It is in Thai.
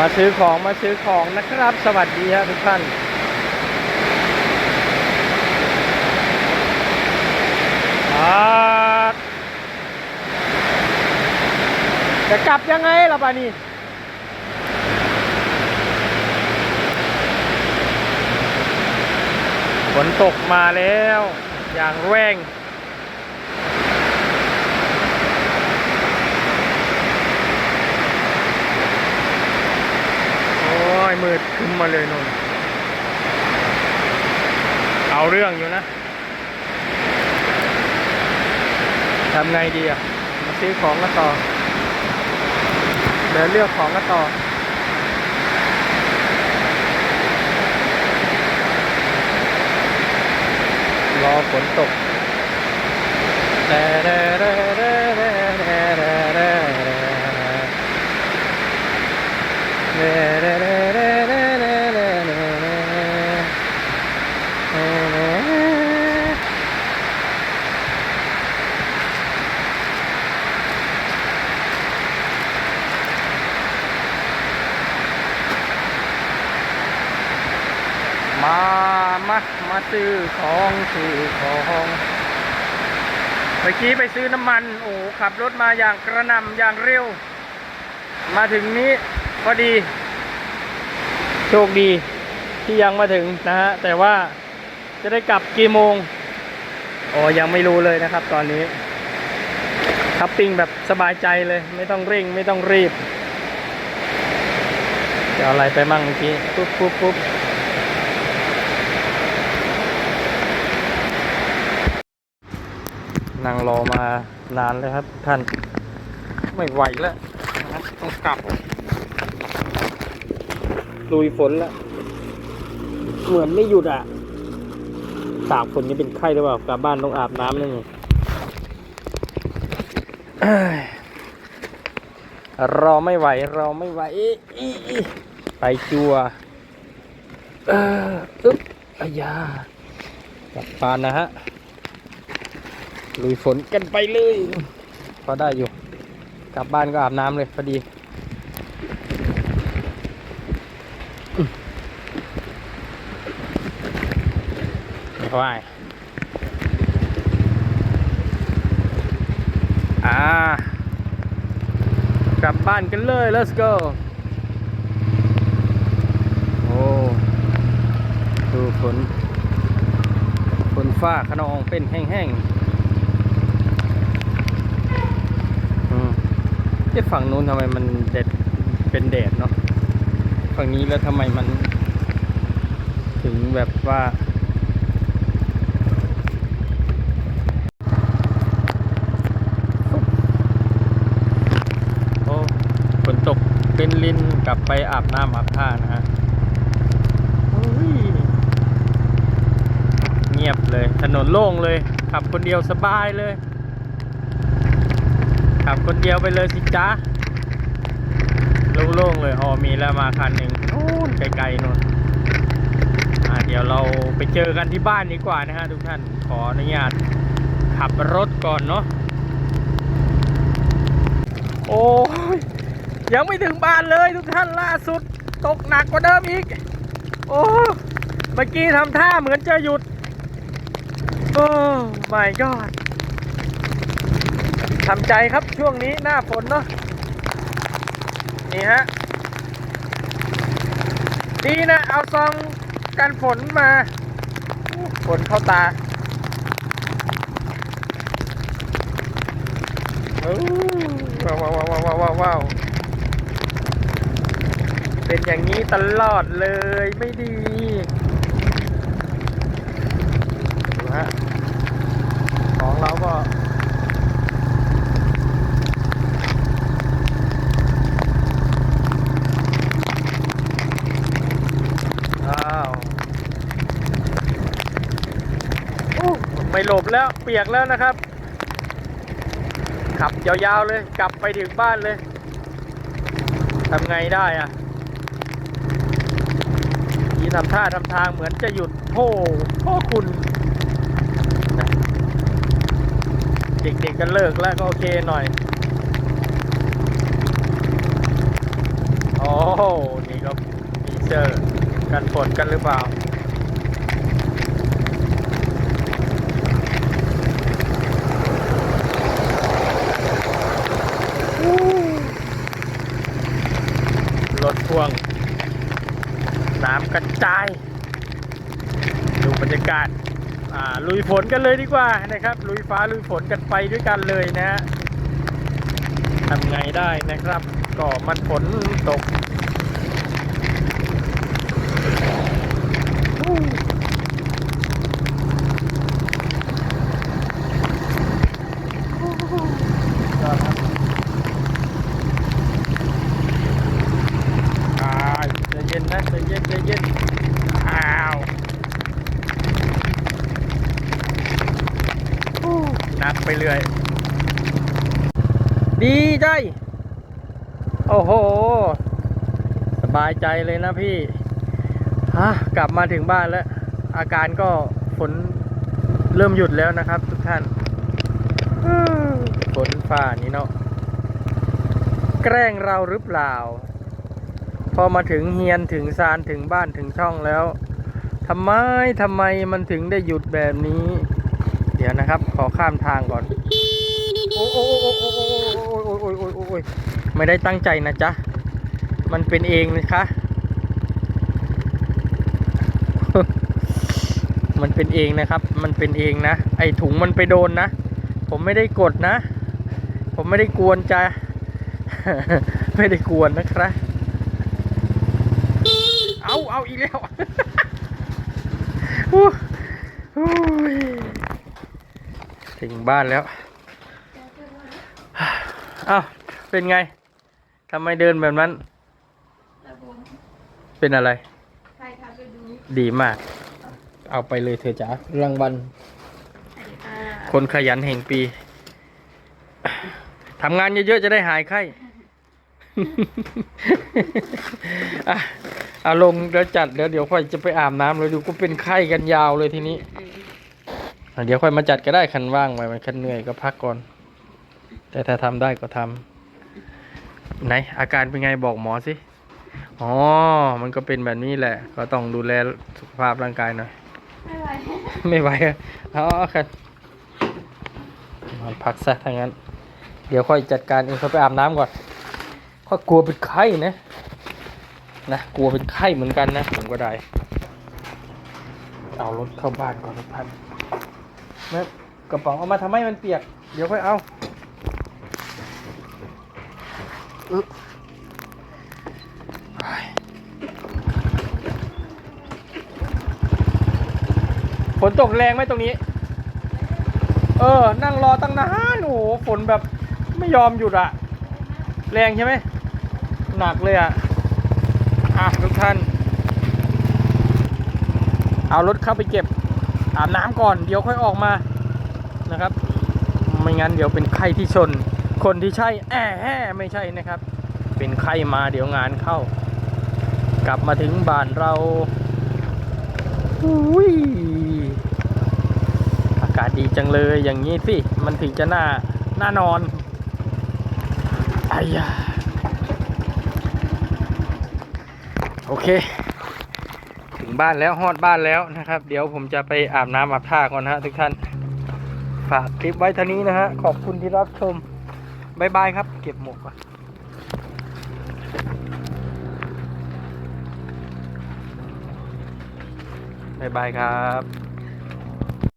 มาซื้อของมาซื้อของนะครับ สวัสดีครับทุกท่านจะกลับยังไงล่ะปานี่ฝนตกมาแล้ว อย่างแรงโอยมืดขึ้นมาเลยนนเอาเรื่องอยู่นะ ทำไงดีอะ มาซื้อของกันต่อ เดินเลือกของกันต่อ รอฝนตกมา มา มา ซื้อของซื้อของเมื่อกี้ไปซื้อน้ำมัน โอ้ขับรถมาอย่างกระนำอย่างเร็ว มาถึงนี้พอดี โชคดีที่ยังมาถึงนะฮะ แต่ว่าจะได้กลับกี่โมงโอ้ยังไม่รู้เลยนะครับตอนนี้คับปิ้งแบบสบายใจเลย ไม่ต้องเร่งไม่ต้องรีบ จะอาอะไรไปมั่งเมื่อกี้ปุ๊บปุ๊บปุ๊บ นั่งรอมานานเลยครับ ท่าน ไม่ไหวแล้วนะครับต้องกลับลุยฝนแล้วเหมือนไม่หยุดอะตากฝนนี่เป็นไข้หรือเปล่ากลับบ้านต้องอาบน้ำเลยนี่รอไม่ไหวรอไม่ไหวไปจัวเอออึ๊บอายากลับบ้านนะฮะ ลุยฝนกันไปเลยพอได้อยู่ กลับบ้านก็อาบน้ำเลยพอดีอืมว่ายอ่ากลับบ้านกันเลย let's go โอ้ ดูฝน ฝนฟ้าขนองเป็นแห้งๆ อืม ที่ฝั่งนู้นทำไมมันเด็ดเป็นแดดเนาะฝั่งนี้แล้วทำไมมัน ถึงแบบว่าโอ้ฝนตกเป็นลินกลับไปอาบน้ำอาบท่านะฮะเงียบเลย ถนนโล่งเลยขับคนเดียวสบายเลย ขับคนเดียวไปเลยสิจ๊ะโล่งๆเลยอ๋อมีแล้วมาคันหนึ่งโน่นไกลๆนู่นอ่าเดี๋ยวเราไปเจอกันที่บ้านดีกว่านะฮะทุกท่านขออนุญาตขับรถก่อนเนาะโอ้ยยังไม่ถึงบ้านเลยทุกท่านล่าสุดตกหนักกว่าเดิมอีก โอ้เมื่อกี้ทำท่าเหมือนจะหยุด โอ้ my god ทำใจครับช่วงนี้หน้าฝนเนาะนี่ฮะดีนะ เอาซองกันฝนมาฝนเข้าตาว้าวว้าวว้าวว้าวว้าวว้าวเป็นอย่างนี้ตลอดเลยไม่ดีดูฮะของเราก็ อ้าวโอ้ ไม่หลบแล้วเปียกแล้วนะครับ ขับยาวๆเลย กลับไปถึงบ้านเลยทำไงได้อะทีทำท่าทำทางเหมือนจะหยุดโพ่พ่อคุณ เด็กๆก็เลิกแล้วก็โอเคหน่อยอ๋อนี่ก็มีเสื้อกันฝนกันหรือเปล่า รถพ่วง น้ำกระจาย ดูบรรยา กาศลุยฝนกันเลยดีกว่านะครับ ลุยฟ้าลุยฝนกันไปด้วยกันเลยนะฮะทำไงได้นะครับ ก็มันฝนตกยอดครับอ่าใจเย็นนะใจเย็นใจเย็นอ้าวฮู้หนัก ไปเรื่อย ดีใจ โอ้โห สบายใจเลยนะพี่ฮะกลับมาถึงบ้านแล้ว อาการก็ฝนเริ่มหยุดแล้วนะครับทุกท่านฝนฝ่านี้เนาะแกล้งเราหรือเปล่า พอมาถึงเฮียนถึงซานถึงบ้านถึงช่องแล้วทำไมทำไมมันถึงได้หยุดแบบนี้ เดี๋ยวนะครับ ขอข้ามทางก่อน โอ้โอ้โอ้โอ้โอ้โอ้โอ้โอ้โอ้โอ้ไม่ได้ตั้งใจนะจ๊ะ มันเป็นเองนะคะมันเป็นเองนะครับ มันเป็นเองนะ ไอถุงมันไปโดนนะ ผมไม่ได้กดนะ ผมไม่ได้กวนจ้ะไม่ได้กวนนะครับ เอาเอาอีกแล้วอู้หู้ ถึงบ้านแล้วอ้าวเป็นไงทำไมเดินแบบนั้น เป็นอะไรไดีมาก เอาไปเลยเธอจ๋ารางวัลคนขยันแห่งปีทำงานเยอะๆจะได้หายไข้อะเอาลงเดี๋ยวจัดเดี๋ยวเดี๋ยวค่อยจะไปอาบน้ำเลยดูก็เป็นไข้กันยาวเลยทีนี้ เดี๋ยวค่อยมาจัดก็ได้คันว่างไปมันคันเหนื่อยก็พักก่อน แต่ถ้าทำได้ก็ทำไหนอาการเป็นไงบอกหมอสิอ๋อ มันก็เป็นแบบนี้แหละ ก็ต้องดูแลสุขภาพร่างกายหน่อยไม่ไหวไม่ไหวอะเอาเอาครับนอนพักซะถ้างนั้น เดี๋ยวค่อยจัดการเองเขาไปอาบน้ำก่อนค่อยกลัวเป็นไข้นะนะกลัวเป็นไข้เหมือนกันนะผมก็ได้ เอารถเข้าบ้านก่อนทุกท่าน แม่กระเป๋าเอามาทำให้มันเปียก เดี๋ยวค่อยเอาอึ๊บไปฝนตกแรงไหมตรงนี้ เออ นั่งรอตั้งนานโอ้โหฝนแบบไม่ยอมหยุดอะแรงใช่ไหม หนักเลยอะอะทุกท่าน เอารถเข้าไปเก็บ อาบน้ำก่อน เดี๋ยวค่อยออกมานะครับ ไม่งั้นเดี๋ยวเป็นไข้ที่ชน คนที่ใช่แอะแห่ไม่ใช่นะครับ เป็นไข้มาเดี๋ยวงานเข้า กลับมาถึงบ้านเราอุ้ยอากาศดีจังเลยอย่างนี้สิมันถึงจะน่าน่านอนอายาโอเค งบ้านแล้วฮอดบ้านแล้วนะครับ เดี๋ยวผมจะไปอาบน้ำอาบท่าก่อนนะฮะทุกท่าน ฝากคลิปไว้เท่านี้นะฮะ ขอบคุณที่รับชมบายบายครับ เก็บหมวกก่อนบายบายครับ